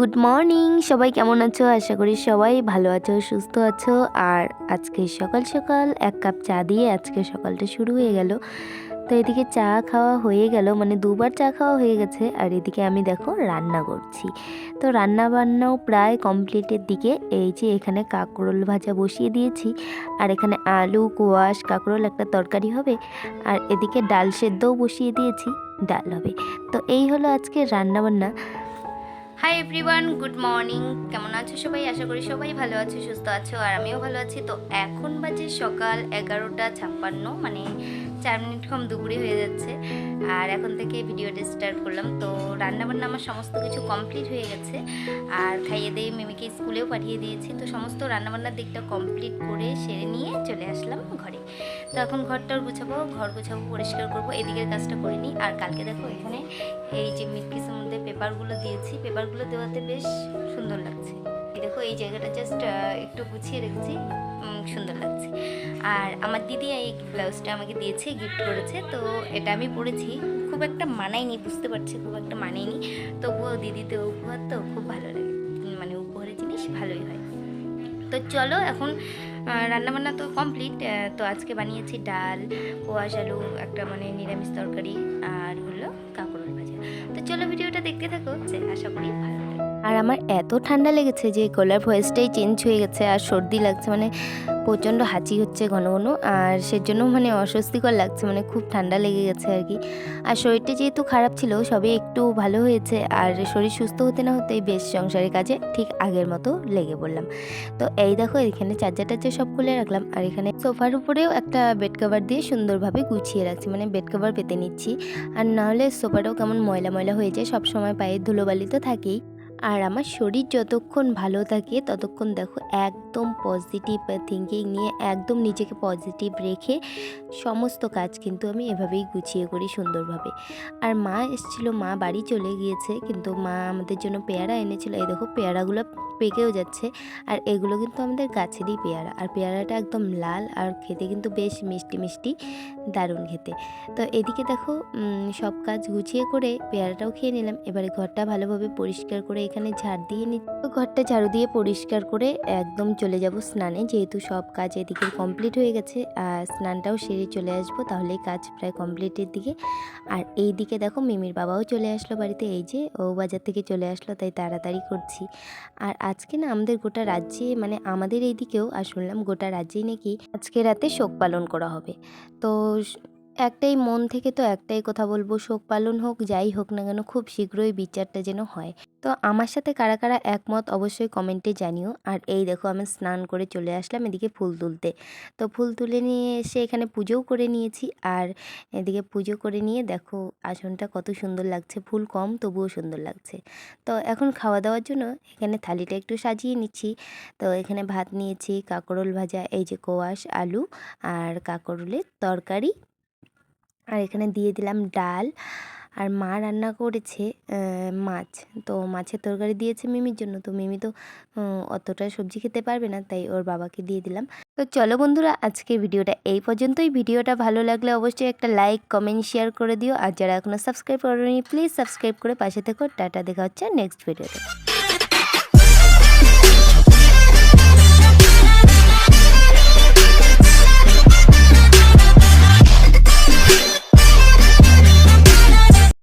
Good morning সবাই কেমন আছো? আশা করি সবাই ভালো আছো, সুস্থ আছো। আর আজকে সকাল সকাল এক কাপ চা দিয়ে আজকে সকালটা শুরু হয়ে গেল। তো এদিকে চা খাওয়া হয়ে গেল মানে দুবার চা খাওয়া হয়ে গেছে। আর এদিকে আমি দেখো রান্না করছি। তো রান্না বান্নাও প্রায় কমপ্লিটের দিকে। এই যে এখানে কাঁকরোল ভাজা বসিয়ে দিয়েছি। আর এখানে আলু, কোয়াশ, কাঁকরোল একটা তরকারি হবে। আর এদিকে ডাল সেদ্ধও বসিয়ে দিয়েছি, ডাল হবে। তো এই হলো আজকে রান্না বান্না হাই এভরিওয়ান গুড মর্নিং কেমন আছো সবাই? আশা করি সবাই ভালো আছো, সুস্থ আছো, আর আমিও ভালো আছি। তো এখন বাজে সকাল এগারোটা ছাপ্পান্ন মানে চার মিনিট কম দুপুরে হয়ে যাচ্ছে। আর এখন থেকে ভিডিওটা স্টার্ট করলাম। তো রান্নাবান্না আমার সমস্ত কিছু কমপ্লিট হয়ে গেছে। আর খাইয়ে দিয়ে মিমিকে স্কুলেও পাঠিয়ে দিয়েছি। তো সমস্ত রান্নাবান্নার দিকটা কমপ্লিট করে সেরে নিয়ে চলে আসলাম ঘরে। তো এখন ঘরটার গুছাবো, ঘর গুছাবো, পরিষ্কার করব, এদিকের কাজটা করে নিই। আর কালকে দেখো এখানে এই যে মিটকিসের মধ্যে পেপারগুলো দিয়েছি। পেপারগুলো দেওয়াতে বেশ সুন্দর লাগছে। দেখো, এই জায়গাটা জাস্ট একটু গুছিয়ে রেখেছি। সুন্দর লাগছে। আর আমার দিদি এই ব্লাউজটা আমাকে দিয়েছে গিফট করেছে। তো এটা আমি পরেছি। খুব একটা মানায়নি, বুঝতে পারছি, খুব একটা মানায়নি। তবুও দিদিতে উপহার, তো খুব ভালো লাগে। মানে উপহারের জিনিস ভালোই হয়। তো চলো এখন রান্নাবান্না তো কমপ্লিট তো আজকে বানিয়েছি ডাল কোয়াশ আলু, একটা মানে নিরামিষ তরকারি, আর হলো কাঁকরোল ভাজা। তো চলো ভিডিওটা দেখতে থাকো আশা করি ভালো আর আমার এত ঠান্ডা লেগেছে যে গলার ভয়েসটাই চেঞ্জ হয়ে গেছে আর সর্দি লাগছে মানে প্রচণ্ড হাঁচি হচ্ছে ঘন ঘন। আর সেজন্য মানে অস্বস্তিকর লাগছে মানে খুব ঠান্ডা লেগে গেছে আর কি। আর শরীরটা যেহেতু খারাপ ছিল সবই একটু ভালো হয়েছে। আর শরীর সুস্থ হতে না হতেই বেশ সংসারের কাজে ঠিক আগের মতো লেগে পড়লাম। তো এই দেখো, এখানে চার্জার টার্জার সব খুলে রাখলাম। আর এখানে সোফার উপরেও একটা বেড কভার দিয়ে সুন্দরভাবে গুছিয়ে রাখছি মানে বেড কভার পেতে নিচ্ছি। আর নাহলে সোফাটাও কেমন ময়লা ময়লা হয়ে যায় সব সময় পায়ে ধুলোবালি তো থাকেই। আর আমার শরীর যতক্ষণ ভালো থাকে, ততক্ষণ দেখো একদম পজিটিভ থিঙ্কিং নিয়ে একদম নিজেকে পজিটিভ রেখে সমস্ত কাজ কিন্তু আমি এভাবেই গুছিয়ে করি সুন্দরভাবে। আর মা এসেছিল, মা বাড়ি চলে গিয়েছে, কিন্তু মা আমাদের জন্য পেয়ারা এনেছিল। এই দেখো পেয়ারাগুলো পেকেও যাচ্ছে, আর এগুলো কিন্তু আমাদের গাছেরই পেয়ারা। আর পেয়ারাটা একদম লাল আর খেতে কিন্তু বেশ মিষ্টি মিষ্টি, দারুণ খেতে। তো এদিকে দেখো সব কাজ গুছিয়ে করে পেয়ারাটাও খেয়ে নিলাম। এবারে ঘরটা ভালোভাবে পরিষ্কার করে এখানে ঝাড় দিয়ে নি ঘরটা ঝাড়ু দিয়ে পরিষ্কার করে একদম চলে যাব স্নানে। যেহেতু সব কাজ এদিকে কমপ্লিট হয়ে গেছে, আর স্নানটাও সেরে চলে আসব তাহলেই কাজ প্রায় কমপ্লিটের দিকে। আর এই দিকে দেখো মিমির বাবাও চলে আসলো বাড়িতে, এই যে ও বাজার থেকে চলে আসলো, তাই তাড়াতাড়ি করছি। আর আজকে না আমাদের গোটা রাজ্যে মানে আমাদের এই দিকেও আর শুনলাম গোটা রাজ্যেই নাকি আজকে রাতে শোক পালন করা হবে। তো একটাই মন থেকে তো একটাই কথা বলব, শোক পালন হোক, যাই হোক না কেন, খুব শীঘ্রই বিচারটা যেন হয়। তো আমার সাথে কারা কারা একমত অবশ্যই কমেন্টে জানিও। আর এই দেখো আমি স্নান করে চলে আসলাম এদিকে ফুল তুলতে। তো ফুল তুলে নিয়ে এসে এখানে পুজোও করে নিয়েছি। আর এদিকে পুজো করে নিয়ে দেখো আসনটা কত সুন্দর লাগছে, ফুল কম তবুও সুন্দর লাগছে। তো এখন খাওয়া দাওয়ার জন্য এখানে থালিটা একটু সাজিয়ে নিচ্ছি। তো এখানে ভাত নিয়েছি, কাঁকরোল ভাজা, এই যে কোয়াশ, আলু আর কাঁকরোলের তরকারি। আর এখানে দিয়ে দিলাম ডাল। আর মা রান্না করেছে মাছ। তো মাছের তরকারি দিয়েছে মিমির জন্য। তো মিমি তো অতটা সবজি খেতে পারবে না, তাই ওর বাবাকে দিয়ে দিলাম। তো চলো বন্ধুরা, আজকের ভিডিওটা এই পর্যন্তই। ভিডিওটা ভালো লাগলে অবশ্যই একটা লাইক, কমেন্ট, শেয়ার করে দিও। আর যারা এখনও সাবস্ক্রাইব করেনি, প্লিজ সাবস্ক্রাইব করে পাশে থেকো। টাটা, দেখা হচ্ছে নেক্সট ভিডিওতে।